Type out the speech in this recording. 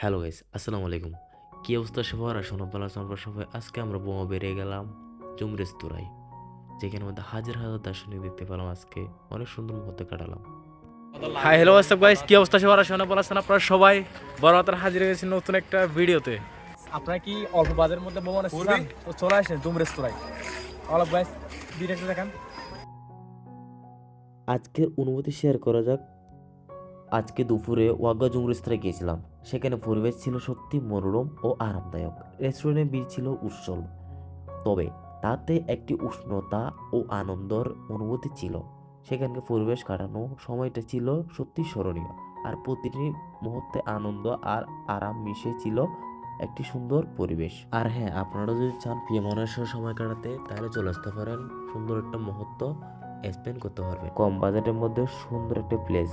Hello guys আসসালামু আলাইকুম। কি অবস্থা সবার? আর শোনা পালা আমরা সবাই। আজকে আমরা বোমা বেরিয়ে গেলাম জুমরেজ তুরাই যেখানে মধ্যে হাজার হাজার দার্শনিক দেখতে পেলাম আজকে। অনেক সুন্দর মুহূর্তে কাটালাম। হাই হ্যালো হোয়াটসঅ্যাপ গাইস কি অবস্থা সবার? শোনা আপনারা সবাই? বড় মাত্রা হাজির হয়েছে নতুন একটা ভিডিওতে। আপনারা কি অল্প বাজারের মধ্যে বোমা চান? তো চলে আসেন জুম রেস্তোরাঁয় অল্প গাইস ভিডিওটা দেখেন। আজকের অনুভূতি শেয়ার করা যাক আজকে দুপুরে ওয়াগা জুমরেস্তায় গিয়েছিলাম। সেখানে পরিবেশ ছিল সত্যি মনোরম ও আরামদায়ক। রেস্টুরেন্টের ভিড় ছিল উৎসল তবে তাতে একটি উষ্ণতা ও আনন্দর অনুভূতি ছিল। সেখানকে পরিবেশ কাটানো সময়টা ছিল সত্যি স্মরণীয়। আর প্রতিটি মুহূর্তে আনন্দ আর আরাম মিশে ছিল একটি সুন্দর পরিবেশ। আর হ্যাঁ আপনারা যদি চান প্রিয় মানুষের সময় কাটাতে, তাহলে চলে আসতে পারেন সুন্দর একটা মুহূর্ত স্পেন্ড করতে পারবেন। কম বাজেটের মধ্যে সুন্দর একটা প্লেস